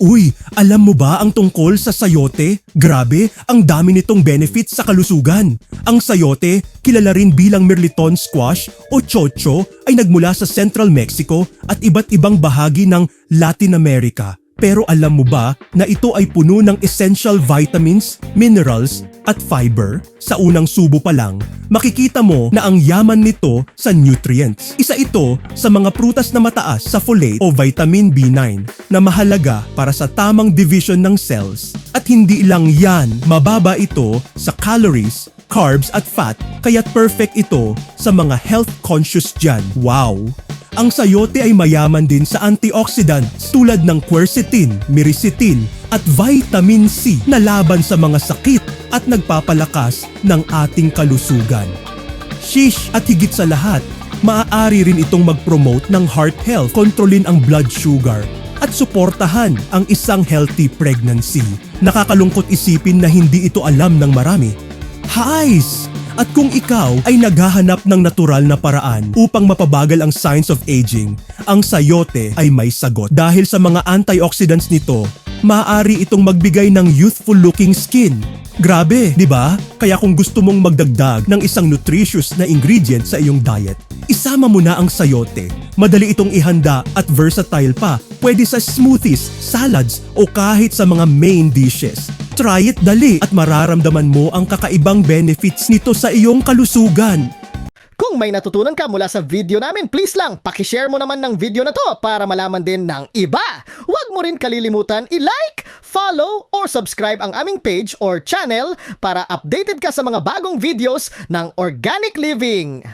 Uy, alam mo ba ang tungkol sa sayote? Grabe, ang dami nitong benefits sa kalusugan. Ang sayote, kilala rin bilang Mirliton squash o chocho, ay nagmula sa Central Mexico at iba't ibang bahagi ng Latin America. Pero alam mo ba na ito ay puno ng essential vitamins, minerals at fiber? Sa unang subo pa lang, makikita mo na ang yaman nito sa nutrients. Isa ito sa mga prutas na mataas sa folate o vitamin B9 na mahalaga para sa tamang division ng cells. At hindi lang yan, mababa ito sa calories, carbs at fat kaya't perfect ito sa mga health conscious dyan. Wow! Ang sayote ay mayaman din sa antioxidants tulad ng quercetin, miricetin at vitamin C na laban sa mga sakit at nagpapalakas ng ating kalusugan. Shish at higit sa lahat, maaari rin itong mag-promote ng heart health, kontrolin ang blood sugar, at suportahan ang isang healthy pregnancy. Nakakalungkot isipin na hindi ito alam ng marami. Hais! At kung ikaw ay naghahanap ng natural na paraan upang mapabagal ang signs of aging, ang sayote ay may sagot. Dahil sa mga antioxidants nito, maaari itong magbigay ng youthful looking skin. Grabe, di ba? Kaya kung gusto mong magdagdag ng isang nutritious na ingredient sa iyong diet, isama mo na ang sayote. Madali itong ihanda at versatile pa. Pwede sa smoothies, salads o kahit sa mga main dishes. Try it dali at mararamdaman mo ang kakaibang benefits nito sa iyong kalusugan. Kung may natutunan ka mula sa video namin, please lang, pakishare mo naman ng video na to para malaman din ng iba. Huwag mo rin kalilimutan i-like, follow, or subscribe ang aming page or channel para updated ka sa mga bagong videos ng Organic Living.